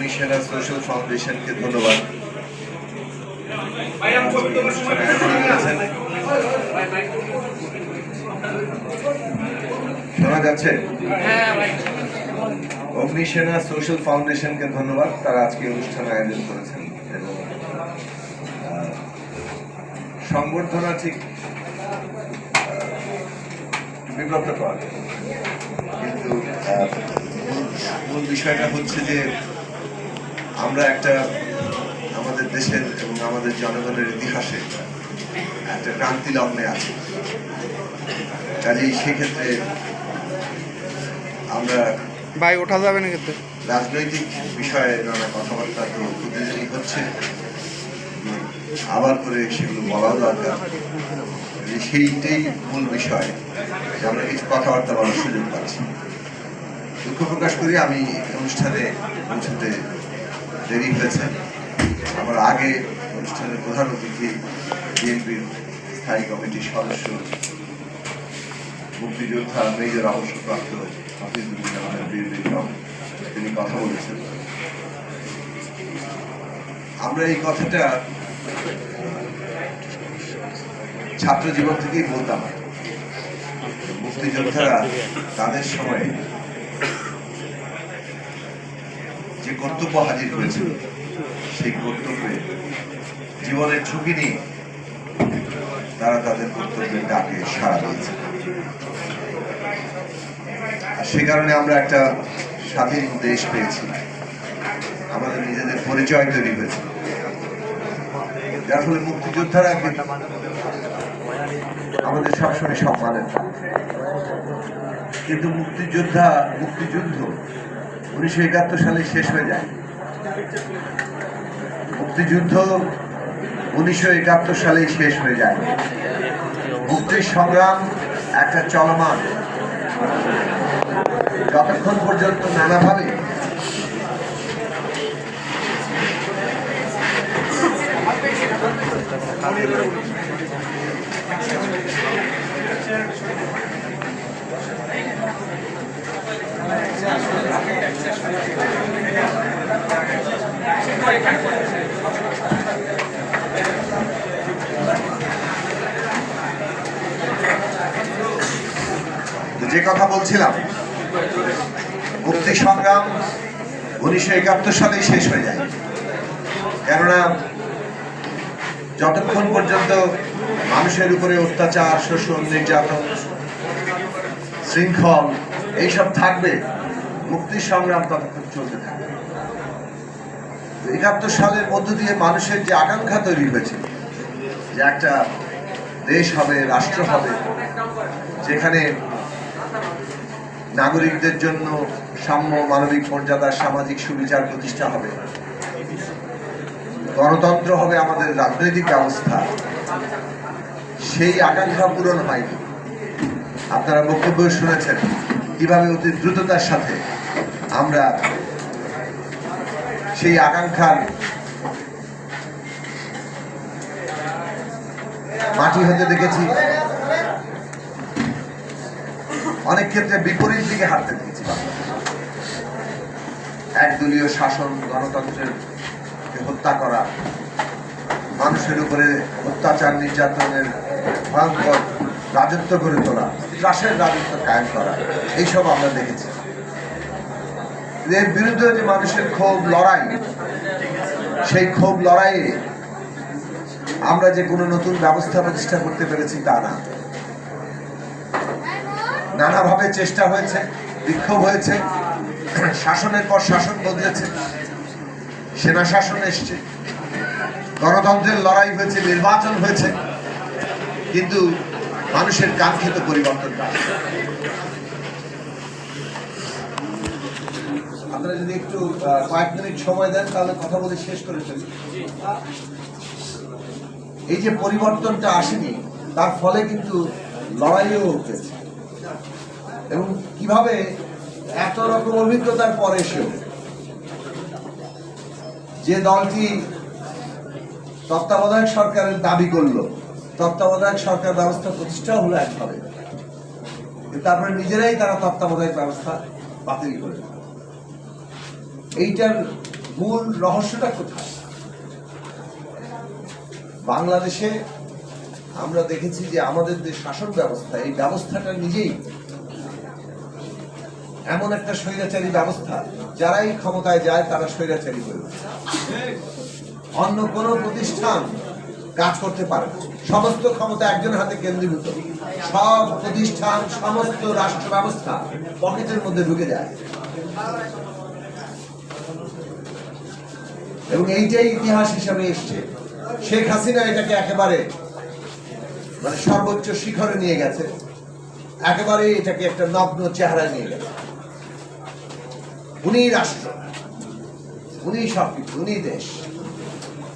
Agnisena social ফাউন্ডেশনকে ধন্যবাদ। Agnisena social ফাউন্ডেশনকে ধন্যবাদ, তারা আজকে অনুষ্ঠান আয়োজন করেছেন এবং সংবর্ধনা ঠিক একটু কিন্তু মূল বিষয়টা হচ্ছে যে আমরা একটা আমাদের দেশের এবং আমাদের জনগণের ইতিহাসে একটা ক্রান্তি লগ্নে আছি। কাজেই সেক্ষেত্রে আমরা ভাই ওঠা যাবে না কিন্তু। রাজনৈতিক বিষয়ে নানা কথাবার্তা তো প্রতিদিনই হচ্ছে। আবার করে সেগুলো বলাও দরকার। যে সেইটাই মূল বিষয়। যে আমরা কিছু কথাবার্তা বলার সুযোগ পাচ্ছি। দুঃখ প্রকাশ করি আমি অনুষ্ঠানে পৌঁছতে দেরি হয়েছে। আমার আগে অনুষ্ঠানের প্রধান অতিথি বিএনপির স্থায়ী কমিটির সদস্য, মুক্তিযোদ্ধা মেজর অবসরপ্রাপ্ত বীর বিক্রম তিনি কথা বলেছেন। আমরা এই কথাটা ছাত্র জীবন থেকেই বলতাম। মুক্তিযোদ্ধারা তাদের সময়ে যে কর্তব্য হাজির করেছিল সেই কর্তব্যে জীবনের ঝুঁকি নিয়ে তারা তাদের কর্তব্যের ডাকে সাড়া দিয়েছে আর সে কারণে আমরা একটা স্বাধীন দেশ পেয়েছি। আমাদের নিজেদের পরিচয় তৈরি হয়েছে। যার ফলে মুক্তিযোদ্ধারা আমাদের সবসময় সম্মানের কিন্তু মুক্তিযোদ্ধা, মুক্তিযুদ্ধ উনিশশো একাত্তর সালে শেষ হয়ে যায়। মুক্তিযুদ্ধ উনিশশো একাত্তর সালেই শেষ হয়ে যায়। মুক্তির সংগ্রাম একটা চলমান। যতক্ষণ পর্যন্ত নানাভাবে যে কথা বলছিলাম, মুক্তি সংগ্রাম উনিশশো একাত্তর সালেই শেষ হয়ে যায়। কেননা, যতক্ষণ পর্যন্ত মানুষের উপরে অত্যাচার, শোষণ, নির্যাতন, শৃঙ্খল, এইসব থাকবে মুক্তি সংগ্রাম ততক্ষণ চলতে থাকবে তো একাত্তর সালের মধ্য দিয়ে মানুষের যে আকাঙ্ক্ষা তৈরি হয়েছে, যে একটা দেশ হবে, রাষ্ট্র হবে, যেখানে নাগরিকদের জন্য সাম্য, মানবিক মর্যাদা, সামাজিক সুবিচার প্রতিষ্ঠা হবে, গণতন্ত্র হবে আমাদের রাজনৈতিক ব্যবস্থা, সেই আকাঙ্ক্ষা পূরণ হয়নি। আপনারা বক্তব্য শুনেছেন কীভাবে অতি দ্রুততার সাথে আমরা সেই আকাঙ্ক্ষার মাটি হতে দেখেছি অনেক ক্ষেত্রে বিপরীত দিকে হাঁটতে দেখেছি। একদলীয় শাসন, গণতন্ত্রের হত্যা করা, মানুষের উপরে অত্যাচার, নির্যাতনের ভয়ঙ্কর রাজত্ব গড়ে তোলা, ত্রাসের রাজত্ব কায়েম করা, এইসব আমরা দেখেছি এর বিরুদ্ধে যে মানুষের ক্ষোভ লড়াই, সেই ক্ষোভ লড়াইয়ে আমরা যে কোনো নতুন ব্যবস্থা প্রতিষ্ঠা করতে পেরেছি তা না। নানাভাবে চেষ্টা হয়েছে, বিক্ষোভ হয়েছে, শাসনের পর শাসন বদলেছে, সেনা শাসন এসছে, গণতন্ত্রের লড়াই হয়েছে, নির্বাচন হয়েছে, কিন্তু মানুষের কাঙ্ক্ষিত পরিবর্তন আসে না। আপনারা যদি একটু কয়েক মিনিট সময় দেন, তাহলে কথা বলে শেষ করে ফেলি। এই যে পরিবর্তনটা আসেনি, তার ফলে কিন্তু লড়াইও হয়েছে এবং কীভাবে এত রকম অভিজ্ঞতার পর এসেও যে দলটি তত্ত্বাবধায়ক সরকারের দাবি করল, তত্ত্বাবধায়ক সরকার ব্যবস্থা প্রতিষ্ঠা হলো একভাবে। তারপরে নিজেরাই তারা তত্ত্বাবধায়ক ব্যবস্থা বাতিল করে। এইটার মূল রহস্যটা কোথায়? বাংলাদেশে আমরা দেখেছি যে আমাদের যে শাসন ব্যবস্থা, এই ব্যবস্থাটা নিজেই এমন একটা স্বৈরাচারী ব্যবস্থা, যারাই ক্ষমতায় যায় তারা স্বৈরাচারী হয়ে। অন্য কোন প্রতিষ্ঠান কাজ করতে পারে সমস্ত ক্ষমতা একজন হাতে কেন্দ্রীভূত। সব প্রতিষ্ঠান, সমস্ত রাষ্ট্র ব্যবস্থা পকেটের মধ্যে ঢুকে যায়। এবং এইটাই ইতিহাস হিসাবে এসছে। শেখ হাসিনা এটাকে একেবারে মানে সর্বোচ্চ শিখরে নিয়ে গেছে। একেবারে এটাকে একটা নগ্ন চেহারায় নিয়ে গেছে। উনি রাষ্ট্র। উনি সবকিছু উনি দেশ।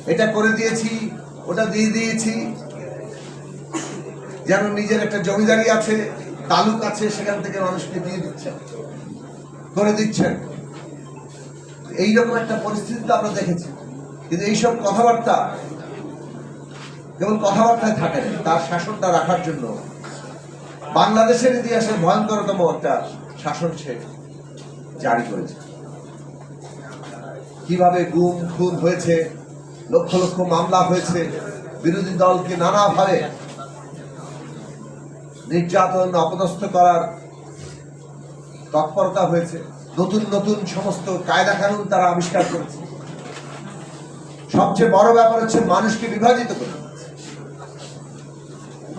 এটা করে দিয়েছি, ওটা দিয়ে দিয়েছি। যেন নিজের একটা জমিদারি আছে, তালুক আছে, সেখান থেকে মানুষকে দিয়ে দিচ্ছেন। করে দিচ্ছেন। এইরকম একটা পরিস্থিতি তো আমরা দেখেছি। কিন্তু এইসব কথাবার্তা কেবল কথাবার্তায় থাকে, তার শাসনটা রাখার জন্য বাংলাদেশের ইতিহাসে ভয়ঙ্করতম একটা শাসন সে জারি করেছে। কীভাবে গুম, খুন হয়েছে, লক্ষ লক্ষ মামলা হয়েছে, বিরোধী দলকে নানাভাবে নির্যাতন, অপদস্থ করার তৎপরতা হয়েছে। নতুন নতুন সমস্ত কায়দা কানুন তারা আবিষ্কার করেছে। সবচেয়ে বড় ব্যাপার হচ্ছে মানুষকে বিভাজিত করে।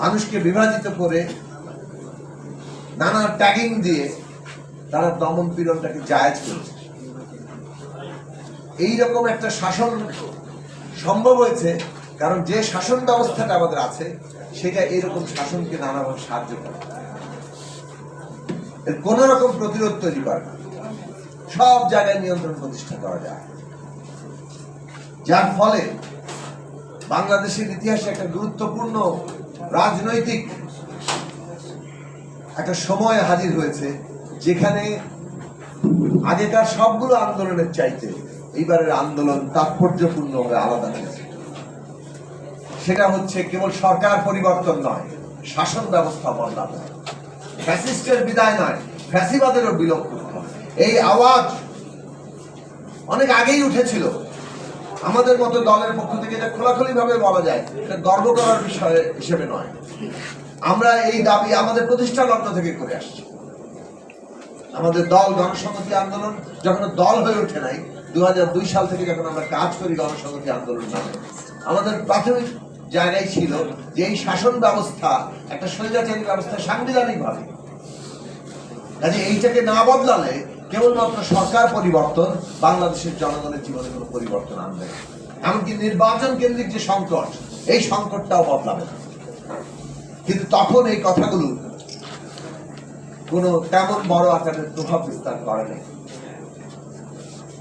মানুষকে বিভাজিত করে নানা ট্যাগিং দিয়ে তারা দমন পীড়নটাকে জায়েজ করেছে। এইরকম একটা শাসন সম্ভব হয়েছে, কারণ যে শাসন ব্যবস্থাটা আমাদের আছে, সেটা এরকম শাসনকে নানাভাবে সাহায্য করে। কোন রকম প্রতিরোধ তৈরি করে না। সব জায়গায় নিয়ন্ত্রণ প্রতিষ্ঠা করা যায়। যার ফলে বাংলাদেশের ইতিহাসে একটা গুরুত্বপূর্ণ রাজনৈতিক একটা সময় হাজির হয়েছে, যেখানে আগেকার সবগুলো আন্দোলনের চাইতে এইবারের আন্দোলন তাৎপর্যপূর্ণভাবে আলাদা হয়েছে। সেটা হচ্ছে কেবল সরকার পরিবর্তন নয়, শাসন ব্যবস্থা বদলানো। ফ্যাসিস্টের বিদায় নয়, ফ্যাসিবাদেরও হবে। এই আওয়াজ অনেক আগেই উঠেছিল। আমাদের মতো দলের পক্ষ থেকে এটা খোলাখুলি ভাবে বলা যায়, এটা গর্ব করার বিষয় হিসেবে নয়। আমরা এই দাবি আমাদের প্রতিষ্ঠা লগ্ন থেকে করে আসছি। আমাদের দল গণসংহতি আন্দোলন যখন দল হয়ে ওঠে নাই দু হাজার দুই সাল থেকে যখন আমরা কাজ করি গণসংহতি আন্দোলন নামে, আমাদের প্রাথমিক জায়গায় ছিল যে এই শাসন ব্যবস্থা, একটা স্বৈরাচারী ব্যবস্থা সাংবিধানিকভাবে। কাজে এইটাকে না বদলালে কেবলমাত্র সরকার পরিবর্তন, বাংলাদেশের জনগণের জীবনে কোনো পরিবর্তন আনবে। এমনকি নির্বাচন কেন্দ্রিক যে সংকট, এই সংকটটাও বদলাবে না। কিন্তু তখন এই কথাগুলো কোনো তেমন বড় আকারের প্রভাব বিস্তার করে নাই।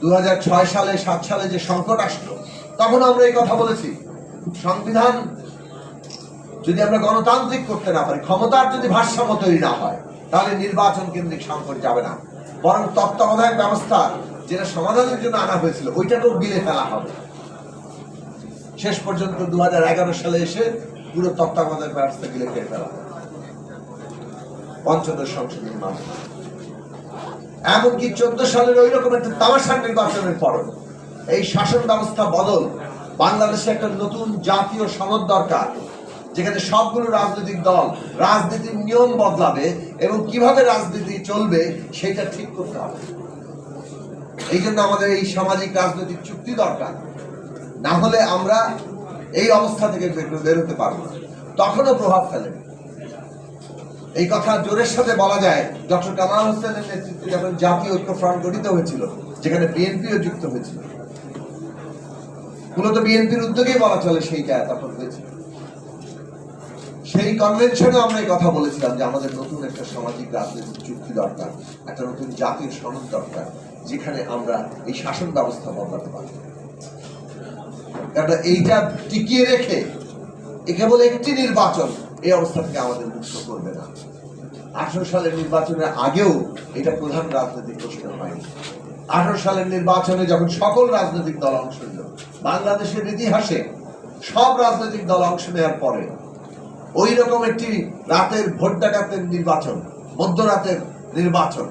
দু হাজার ছয় সালে, সাত সালে যে সংকট আসলো, তখন আমরা এই কথা বলেছি, সংবিধান যদি আমরা গণতান্ত্রিক করতে না পারি, ক্ষমতার যদি ভারসাম্য তৈরি না হয়, তাহলে নির্বাচন কেন্দ্রিক সংকট যাবে না। বরং তত্ত্বাবধায়ক ব্যবস্থা যেটা সমাধানের জন্য আনা হয়েছিল, ওইটাকেও গিলে ফেলা হবে শেষ পর্যন্ত দু সালে এসে পুরো তত্ত্বাবধায়ক ব্যবস্থা গিলে খেয়ে ফেলা হবে। পঞ্চদশ সংশোধনী মাধ্যমে এমনকি চোদ্দ সালের ওই রকম একটা তামাশার নির্বাচনের পর এই শাসন ব্যবস্থা বদল বাংলাদেশে একটা নতুন জাতীয় সনদ দরকার, যেখানে সবগুলো রাজনৈতিক দল রাজনীতির নিয়ম বদলাবে এবং কীভাবে রাজনীতি চলবে, সেটা ঠিক করতে হবে। এই জন্য আমাদের এই সামাজিক রাজনৈতিক চুক্তি দরকার। না হলে আমরা এই অবস্থা থেকে বের- বেরোতে পারব না। তখনও প্রভাব ফেলে। এই কথা জোরের সাথে বলা যায়, ডক্টর কামাল হোসেনের নেতৃত্বে যখন জাতীয় ঐক্য ফ্রন্ট গঠিত হয়েছিল, যেখানে বিএনপিও যুক্ত হয়েছিল। মূলত বিএনপির উদ্যোগেই বলা চলে সেইটা তখন হয়েছিল। সেই কনভেনশনে আমরা এই কথা বলেছিলাম যে আমাদের নতুন একটা সামাজিক রাজনৈতিক চুক্তি দরকার, একটা নতুন জাতীয় সনদ দরকার, যেখানে আমরা এই শাসন ব্যবস্থা বদলাতে পারি এইটা টিকিয়ে রেখে এ কেবল একটি নির্বাচন এই অবস্থা থেকে আমাদের মুক্ত করবে না। আঠারো সালের নির্বাচনের আগেও এটা প্রধান রাজনৈতিক প্রশ্ন হয়নি। আঠারো সালের নির্বাচনে যখন সকল রাজনৈতিক দল অংশ নিল, বাংলাদেশের ইতিহাসে সব রাজনৈতিক দল অংশ নেওয়ার পরে ওই রকম একটি রাতের ভোট ডাকাতের নির্বাচন, মধ্যরাতের নির্বাচন।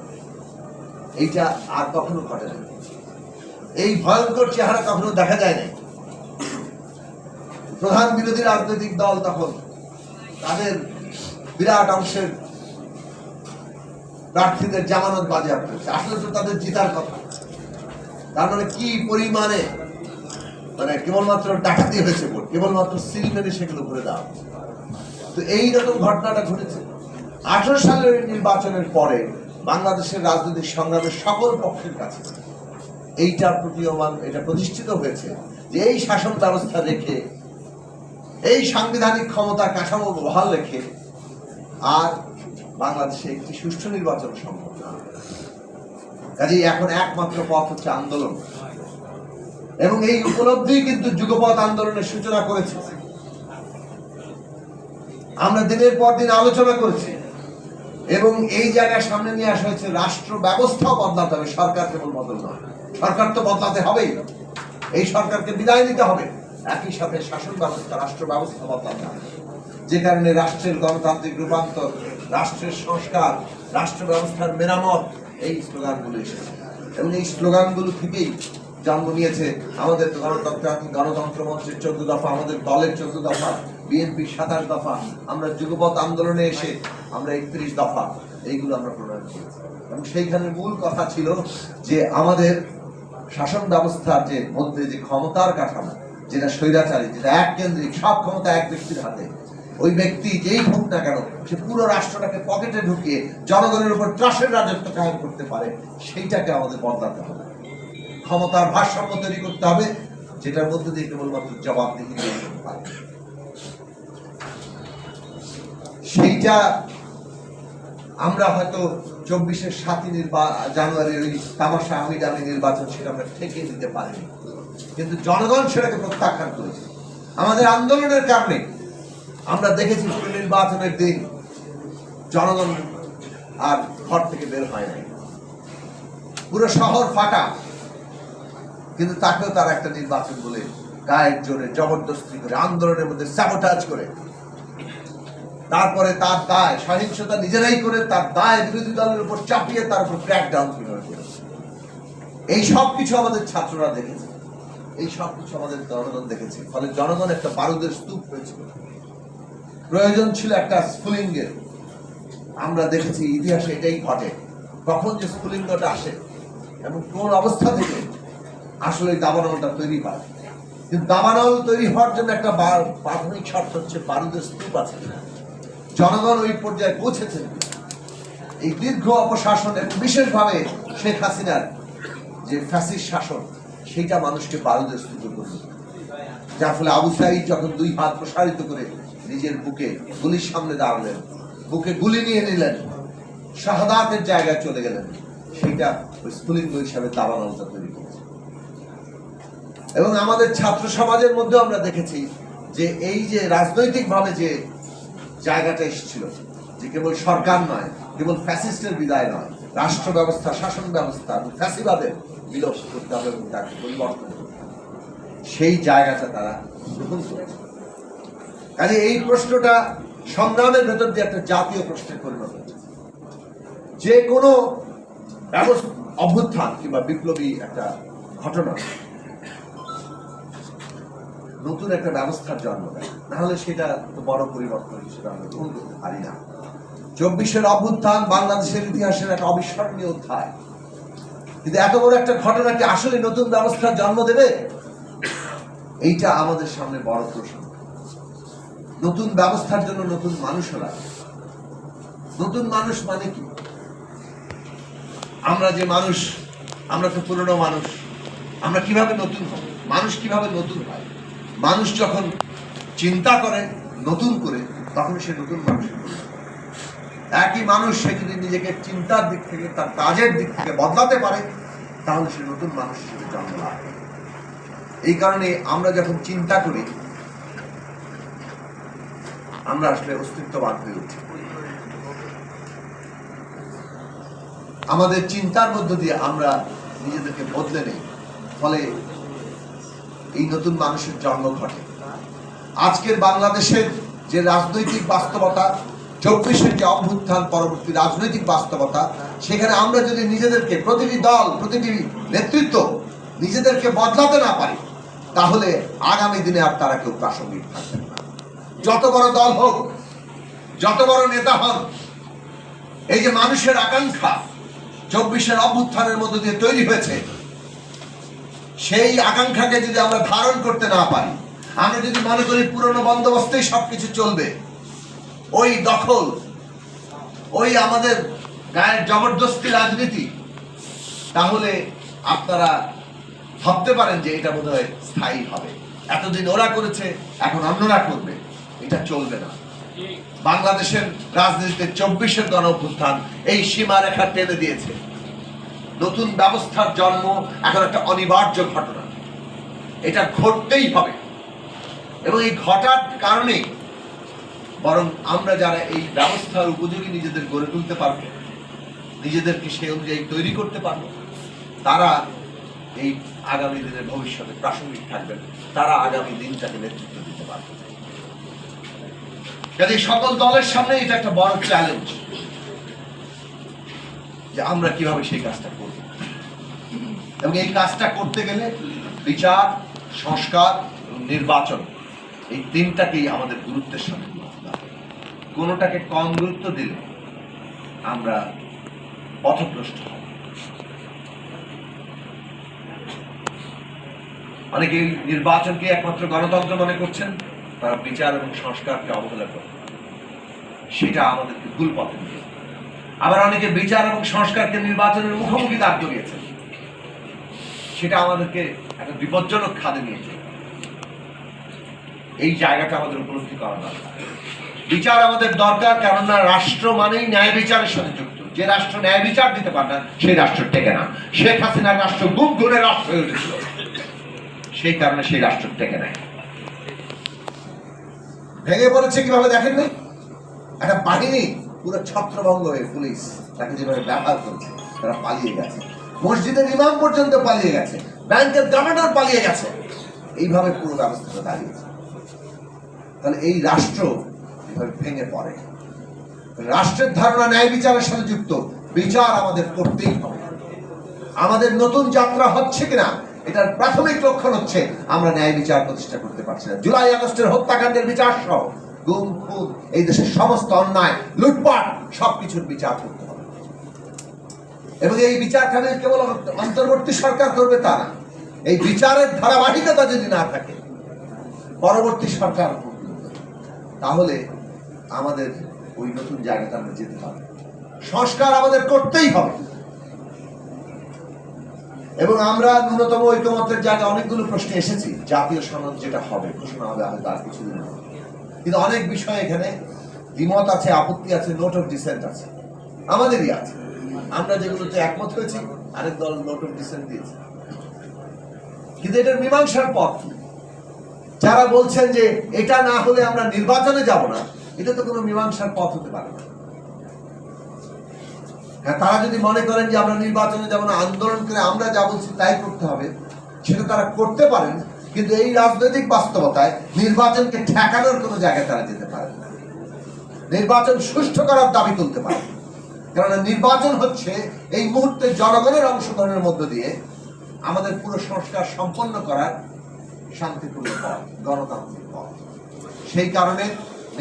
এইটা আর কখনো ঘটে না। এই ভয়ঙ্কর চেহারা কখনো দেখা যায় নাই। প্রধান বিরোধী রাজনৈতিক দল তখন তাদের বিরাট অংশের প্রার্থীদের জামানত বাজেয়াপ্ত হয়েছে আসলে তো তাদের জিতার কথা। তার মানে কি পরিমাণে মানে কেবলমাত্র ডাকাতি হয়েছে কেবলমাত্র সিল মেরে সেগুলো করে দেওয়া। এই রকম ঘটনাটা ঘটেছে। আঠারো সালের নির্বাচনের পরে বাংলাদেশের রাজনৈতিক সংগ্রামের সকল পক্ষের কাছে এইটা প্রতীয়মান এটা প্রতিষ্ঠিত হয়েছে যে এই শাসন ব্যবস্থা রেখে, এই সাংবিধানিক ক্ষমতা কাঠামো বহাল রেখে আর বাংলাদেশে একটি সুষ্ঠু নির্বাচন সম্ভব না। কাজেই এখন একমাত্র পথ হচ্ছে আন্দোলন। এবং এই উপলব্ধি কিন্তু যুগপথ আন্দোলনের সূচনা করেছে। আমরা দিনের পর দিন আলোচনা করেছি এবং এই জায়গায় সামনে নিয়ে আসা হয়েছে রাষ্ট্র ব্যবস্থাও বদলাতে হবে, সরকার কেবল বদল নয়। সরকার তো বদলাতে হবেই। এই সরকারকে বিদায় নিতে হবে। একই সাথে শাসন ব্যবস্থা, রাষ্ট্র ব্যবস্থা বদলাতে হবে। যে কারণে রাষ্ট্রের গণতান্ত্রিক রূপান্তর, রাষ্ট্রের সংস্কার, রাষ্ট্র ব্যবস্থার মেরামত, এই স্লোগানগুলো এসেছে। এবং এই স্লোগানগুলো থেকেই জন্ম নিয়েছে। আমাদের গণতন্ত্র গণতন্ত্র মঞ্চের চোদ্দ দফা, আমাদের দলের চোদ্দ দফা, বিএনপির সাতাশ দফা। আমরা যুগপথ আন্দোলনে এসে আমরা একত্রিশ দফা, এইগুলো আমরা প্রণয়ন করেছি। এবং সেইখানে মূল কথা ছিল যে আমাদের শাসন ব্যবস্থার যে মধ্যে যে ক্ষমতার কাঠামো, যেটা স্বৈরাচারী, যেটা এক কেন্দ্রিক সব ক্ষমতা এক ব্যক্তির হাতে। ওই ব্যক্তি যেই হোক না কেন, সে পুরো রাষ্ট্রটাকে পকেটে ঢুকিয়ে জনগণের উপর ত্রাসের রাজত্ব কায়েম করতে পারে, সেইটাকে আমাদের বদলাতে হবে। ক্ষমতার ভারসাম্য তৈরি করতে হবে, যেটার মধ্যে দিয়ে কেবলমাত্র জবাবদিহি তৈরি সেইটা আমরা হয়তো চব্বিশের সাতই নির্বা, জানুয়ারির ওই তামাশা আমি জানি নির্বাচন সেটা আমরা ঠেকে দিতে পারিনি। কিন্তু জনগণ সেটাকে প্রত্যাখ্যান করেছে। আমাদের আন্দোলনের কারণে আমরা দেখেছি পুরো নির্বাচনের দিন জনগণ আর ঘর থেকে বের হয় নাই। পুরো শহর ফাঁকা কিন্তু তাকেও তার একটা নির্বাচন বলে গায়ের জোরে জবরদস্তি করে, আন্দোলনের মধ্যে স্যাবোটাজ করে। তারপরে তার দায়, সহিংসতা নিজেরাই করে তার দায় বিরোধী দলের উপর চাপিয়ে তার উপর ক্র্যাক ডাউন এই সব কিছু আমাদের ছাত্ররা দেখেছে। এই সব কিছু আমাদের জনগণ দেখেছে। ফলে জনগণ একটা বারুদের স্তূপ হয়েছিল। প্রয়োজন ছিল একটা স্ফুলিঙ্গের। আমরা দেখেছি ইতিহাসে এটাই ঘটে। কখন যে স্ফুলিঙ্গটা আসে এবং কোন অবস্থা থেকে আসলে দাবানলটা তৈরি হয় কিন্তু দাবানল তৈরি হওয়ার জন্য একটা প্রাথমিক শর্ত হচ্ছে বারুদের স্তূপ আছে। জনগণ ওই পর্যায়ে পৌঁছেছেন। এই দীর্ঘ অপশাসন এবং বিশেষভাবে শেখ হাসিনার যে ফ্যাসিস্ট শাসন, সেইটা মানুষকে বারুদের স্তূপ করল যার ফলে আবু সাইদ যখন দুই হাত প্রসারিত করে নিজের বুকে গুলির সামনে দাঁড়ালেন, বুকে গুলি নিয়ে নিলেন, শাহাদাতের জায়গায় চলে গেলেন, সেইটা ওই স্ফুলিঙ্গ হিসাবে দাবানলতা তৈরি করেছে এবং আমাদের ছাত্র সমাজের মধ্যে আমরা দেখেছি যে এই যে রাজনৈতিকভাবে যে জায়গাটা এসেছিল, যে কেবল সরকার নয়, কেবল ফ্যাসিস্টের বিদায় নয়, রাষ্ট্র ব্যবস্থা, শাসন ব্যবস্থা ফ্যাসিবাদের বিলোপ করতে হবে এবং তাকে পরিবর্তন সেই জায়গাটা তারা গ্রহণ করেছে। কাজে এই প্রশ্নটা সংগ্রামের ভেতর দিয়ে একটা জাতীয় প্রশ্নের পরিণত হয়েছে। যে কোনো অভ্যুত্থান কিংবা বিপ্লবী একটা ঘটনা নতুন একটা ব্যবস্থার জন্ম দেয়। নাহলে সেটা তো বড় পরিবর্তন হিসেবে আমরা গ্রহণ করতে পারি না। চব্বিশের অভ্যুত্থান বাংলাদেশের ইতিহাসের একটা অবিস্মরণীয় অধ্যায়। কিন্তু এত বড় একটা ঘটনা কি আসলে নতুন ব্যবস্থার জন্ম দেবে? এইটা আমাদের সামনে বড় প্রশ্ন। নতুন ব্যবস্থার জন্য নতুন মানুষও লাগে নতুন মানুষ মানে কি? আমরা যে মানুষ, আমরা তো পুরনো মানুষ। আমরা কীভাবে নতুন হব? মানুষ কীভাবে নতুন হয়? মানুষ যখন চিন্তা করে নতুন করে, তখন সে নতুন মানুষ একই মানুষ সে যদি নিজেকে চিন্তার দিক থেকে, তার কাজের দিক থেকে বদলাতে পারে, তাহলে সে নতুন মানুষ হিসেবে জন্ম এই কারণে আমরা যখন চিন্তা করি, আমরা আসলে অস্তিত্ববান হয়ে উঠি। আমাদের চিন্তার মধ্য দিয়ে আমরা নিজেদেরকে বদলে নেই। ফলে এই নতুন মানুষের জন্ম ঘটে। আজকের বাংলাদেশের যে রাজনৈতিক বাস্তবতা চব্বিশের যে অভ্যুত্থান পরবর্তী রাজনৈতিক বাস্তবতা, সেখানে আমরা যদি নিজেদেরকে প্রতিটি দল, প্রতিটি নেতৃত্ব নিজেদেরকে বদলাতে না পারি, তাহলে আগামী দিনে আর তারা কেউ প্রাসঙ্গিক থাকবে না। যত বড় দল হোক, যত বড় নেতা হন, এই যে মানুষের আকাঙ্ক্ষা চব্বিশের অভ্যুত্থানের মধ্য দিয়ে তৈরি হয়েছে সেই আকাঙ্ক্ষাকে যদি আমরা ধারণ করতে না পারি আমরা যদি মনে করি পুরনো বন্দোবস্তেই সবকিছু চলবে, ওই দখল, ওই আমাদের গায়ের জবরদস্তি রাজনীতি, তাহলে আপনারা ভাবতে পারেন যে এটা বোধহয় স্থায়ী হবে। এতদিন ওরা করেছে, এখন অন্যরা করবে, এটা চলবে না। বাংলাদেশের রাজনীতিতে চব্বিশের গণ অভ্যুত্থান এই সীমারেখা টেনে দিয়েছে। নতুন ব্যবস্থার জন্ম এখন একটা অনিবার্য ঘটনা। এটা ঘটতেই হবে। এবং এই ঘটার কারণেই বরং আমরা যারা এই ব্যবস্থার উপযোগী নিজেদের গড়ে তুলতে পারব, নিজেদেরকে সেই অনুযায়ী তৈরি করতে পারব, তারা এই আগামী দিনের ভবিষ্যতে প্রাসঙ্গিক থাকবেন। তারা আগামী দিনটাকে নেতৃত্ব দিতে পারবে। কাজে সকল দলের সামনে এটা একটা বড় চ্যালেঞ্জ যে আমরা কীভাবে সেই কাজটা করব এবং এই কাজটা করতে গেলে বিচার, সংস্কার নির্বাচন এই তিনটাকেই আমাদের গুরুত্বের হবে। কোনোটাকে কম গুরুত্ব দিলে আমরা পথভ্রষ্ট হব অনেকে নির্বাচনকে একমাত্র গণতন্ত্র মনে করছেন, তারা বিচার এবং সংস্কারকে অবহেলা করে সেটা আমাদেরকে ভুল পথে নিয়ে। আবার অনেকে বিচার এবং সংস্কারকে নির্বাচনের মুখোমুখি দাঁড় করিয়েছেন। সেটা আমাদেরকে একটা বিপজ্জনক খাদে নিয়ে যায় এই জায়গাটা আমাদের উপলব্ধি করা দরকার। বিচার আমাদের দরকার, কেননা রাষ্ট্র মানেই ন্যায় বিচারের সাথে যুক্ত। যে রাষ্ট্র ন্যায় বিচার দিতে পারে না, সেই রাষ্ট্র টেকে না। শেখ হাসিনার রাষ্ট্র গুম গুণে রাষ্ট্র হয়ে উঠেছিল। সেই কারণে সেই রাষ্ট্র টেকে নেয় ভেঙে পড়েছে কীভাবে দেখেন নাই একটা বাহিনী পুরো ছত্রভঙ্গ হয়ে পুলিশ তাকে যেভাবে ব্যবহার করছে, তারা পালিয়ে গেছে। মসজিদের ইমাম পর্যন্ত পালিয়ে গেছে, ব্যাংকের গভর্নর পালিয়ে গেছে। এইভাবে পুরো ব্যবস্থাটা দাঁড়িয়েছে। তাহলে এই রাষ্ট্র এভাবে ভেঙে পড়ে। রাষ্ট্রের ধারণা, ন্যায় বিচারের সাথে যুক্ত। বিচার আমাদের করতেই হবে। আমাদের নতুন যাত্রা হচ্ছে কিনা, এটার প্রাথমিক লক্ষণ হচ্ছে আমরা ন্যায় বিচার প্রতিষ্ঠা করতে পারছি না। জুলাই আগস্টের হত্যাকাণ্ডের বিচার সহ। গুম, খুন, এই দেশের সমস্ত অন্যায়, লুটপাট, সবকিছুর বিচার করতে হবে। এবং এই বিচার বিচারখানে কেবল অন্তর্বর্তী সরকার করবে তা না। এই বিচারের ধারাবাহিকতা যদি না থাকে, পরবর্তী সরকার তাহলে আমাদের ওই নতুন জায়গাটা আমরা যেতে পারব। সংস্কার আমাদের করতেই হবে। এবং আমরা ন্যূনতম ঐক্যমতের জায়গায় অনেকগুলো প্রশ্ন এসেছি। জাতীয় সনদ যেটা হবে, ঘোষণা হবে হয়তো আর কিছুদিন হবে। কিন্তু অনেক বিষয় এখানে দ্বিমত আছে, আপত্তি আছে নোট অফ ডিসেন্ট আছে। আমাদেরই আছে। আমরা যেগুলোতে একমত হয়েছি, আরেক দল নোট অফ ডিসেন্ট দিয়েছে। কিন্তু এটার মীমাংসার পথ যারা বলছেন যে এটা না হলে আমরা নির্বাচনে যাব না, এটা তো কোনো মীমাংসার পথ হতে পারে না। হ্যাঁ তারা যদি মনে করেন যে আমরা নির্বাচনে যাব না, আন্দোলন করে আমরা যা বলছি তাই করতে হবে, সেটা তারা করতে পারেন কিন্তু এই রাজনৈতিক বাস্তবতায় নির্বাচনকে ঠেকানোর কোনো জায়গায় তারা যেতে পারেন না। নির্বাচন সুষ্ঠু করার দাবি তুলতে পারে কেননা নির্বাচন হচ্ছে এই মুহূর্তে জনগণের অংশগ্রহণের মধ্য দিয়ে আমাদের পুরো সংস্কার সম্পন্ন করার শান্তিপূর্ণ পথ, গণতান্ত্রিক পথ। সেই কারণে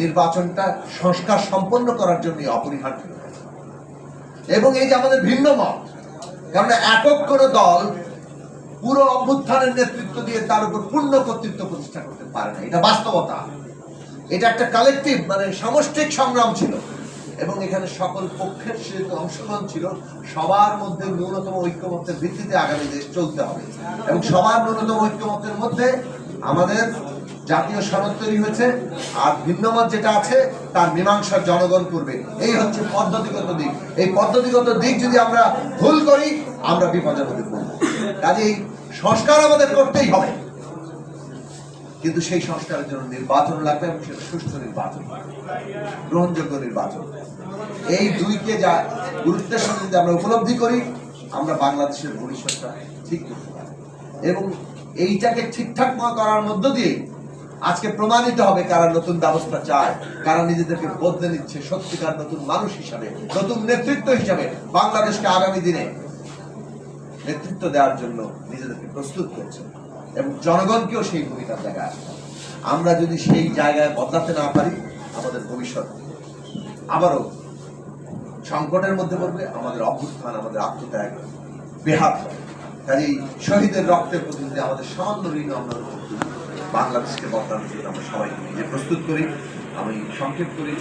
নির্বাচনটা সংস্কার সম্পন্ন করার জন্য অপরিহার্য এবং এই যে আমাদের ভিন্ন মত কারণ একক কোনো দল পুরো অভ্যুত্থানের নেতৃত্ব দিয়ে তার উপর পূর্ণ কর্তৃত্ব প্রতিষ্ঠা করতে পারে না। এটা বাস্তবতা। এটা একটা কালেকটিভ মানে সামষ্টিক সংগ্রাম ছিল। এবং এখানে সকল পক্ষের যেহেতু অংশগ্রহণ ছিল। সবার মধ্যে ন্যূনতম ঐক্যমত্যের ভিত্তিতে আগামী দেশ চলতে হবে। এবং সবার ন্যূনতম ঐক্যমত্যের মধ্যে আমাদের জাতীয় সনদ তৈরি হয়েছে। আর ভিন্নমত যেটা আছে, তার মীমাংসা জনগণ করবে। এই হচ্ছে পদ্ধতিগত দিক। এই পদ্ধতিগত দিক যদি আমরা ভুল করি, আমরা বিপদের মধ্যে পড়ব। কাজেই সংস্কার আমাদের করতেই হবে। কিন্তু সেই সংস্কারের জন্য নির্বাচন লাগবে এবং সেটা সুষ্ঠু নির্বাচন গ্রহণযোগ্য নির্বাচন। এই দুইকে যা গুরুত্বের সঙ্গে যদি আমরা উপলব্ধি করি, আমরা বাংলাদেশের ভবিষ্যৎটা ঠিক করতে পারি এবং এইটাকে ঠিকঠাক করার মধ্য দিয়ে আজকে প্রমাণিত হবে কারা নতুন ব্যবস্থা চায়, কারা নিজেদেরকে বদলে নিচ্ছে সত্যিকার নতুন মানুষ হিসাবে, নতুন নেতৃত্ব হিসাবে বাংলাদেশকে আগামী দিনে নেতৃত্ব দেওয়ার জন্য নিজেদেরকে প্রস্তুত করছে এবং জনগণকেও সেই ভূমিকার জায়গায় আসতে আমরা যদি সেই জায়গায় বদলাতে না পারি, আমাদের ভবিষ্যৎ আবারও সংকটের মধ্যে পড়বে, আমাদের অভ্যুত্থান, আমাদের আত্মত্যাগ বেহাত কাজেই শহীদের রক্তের প্রতি যদি আমাদের সামান্য ঋণ আমরা বাংলাদেশকে বদলানোর জন্য আমরা সবাই নিজে প্রস্তুত করি, আমি সংক্ষেপ করি।